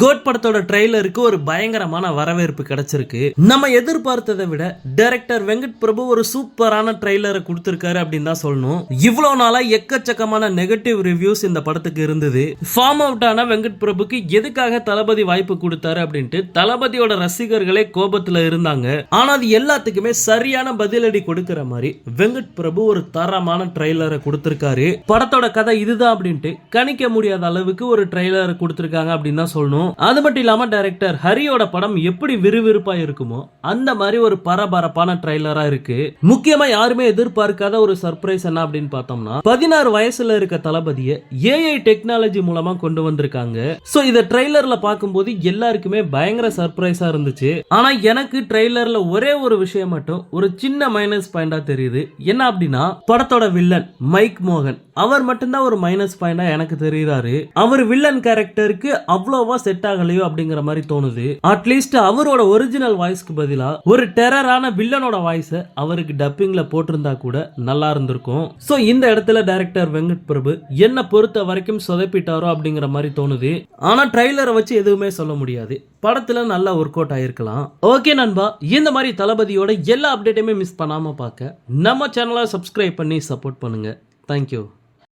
Code படத்தோட ட்ரெய்லருக்கு ஒரு பயங்கரமான வரவேற்பு கிடைச்சிருக்கு. நம்ம எதிர்பார்த்ததை விட டைரக்டர் வெங்கட் பிரபு ஒரு சூப்பரான ட்ரெய்லரை கொடுத்திருக்காரு அப்படின்னு தான் சொல்லணும். இவ்வளவு நாளா எக்கச்சக்கமான நெகட்டிவ் ரிவ்யூஸ் இந்த படத்துக்கு இருந்தது. ஃபார்ம் அவுட் ஆன வெங்கட் பிரபுக்கு எதுக்காக தளபதி வாய்ப்பு கொடுத்தாரு அப்படின்ட்டு தளபதியோட ரசிகர்களே கோபத்துல இருந்தாங்க. ஆனா அது எல்லாத்துக்குமே சரியான பதிலடி கொடுக்கிற மாதிரி வெங்கட் பிரபு ஒரு தரமான ட்ரெய்லரை கொடுத்திருக்காரு. படத்தோட கதை இதுதான் அப்படின்ட்டு கணிக்க முடியாத அளவுக்கு ஒரு ட்ரெய்லரை கொடுத்திருக்காங்க அப்படின்னு தான் சொல்லணும். அது மட்டும் இல்லாம டைரக்டர் ஹரியோட படம் எப்படி விறுவிறுப்பா இருக்குமோ அந்த மாதிரி ஒரு பரபரப்பான ட்ரைலராக இருக்கு. முக்கியமா யாருமே எதிர்பார்க்காத ஒரு சர்ப்ரைஸ் என்ன அப்படின்னு பார்த்தோம்னா பதினாறு வயசுல இருக்க தளபதியை ஏஐ டெக்னாலஜி மூலமா கொண்டு வந்திருக்காங்க. சோ இத ட்ரெய்லரில் பார்க்கும்போது எல்லாருக்குமே பயங்கர சர்ப்ரைஸா இருந்துச்சு. ஆனா எனக்கு ட்ரெய்லரில் ஒரே ஒரு விஷயம் மட்டும் ஒரு சின்ன மைனஸ் பாயிண்டா தெரியுது. என்ன அப்படின்னா படத்தோட வில்லன் மைக் மோகன் அவர் மட்டும்தான் ஒரு மைனஸ் பாயிண்டா எனக்கு தெரியுறாரு. அவர் வில்லன் கேரக்டருக்கு அவ்வளோவா செட் ஆகலையோ அப்படிங்கிற மாதிரி தோணுது. அட்லீஸ்ட் அவரோட ஒரிஜினல் வாய்ஸ்க்கு பதிலா ஒரு டெரரான வில்லனோட வாய்ஸை அவருக்கு டப்பிங்ல போட்டிருந்தா கூட நல்லா இருந்திருக்கும். சோ இந்த இடத்துல டைரக்டர் வெங்கட் பிரபு என்ன பொறுத்த வரைக்கும் சொதப்பிட்டாரோ அப்படிங்கிற மாதிரி தோணுது. ஆனா ட்ரைலரை வச்சு எதுவுமே சொல்ல முடியாது. படத்துல நல்லா ஒர்க் அவுட் ஆயிருக்கலாம். ஓகே நண்பா. இந்த மாதிரி தளபதியோட எல்லா அப்டேட்டையுமே மிஸ் பண்ணாம பார்க்க நம்ம சேனலை சப்ஸ்கிரைப் பண்ணி சப்போர்ட் பண்ணுங்க. தேங்க்யூ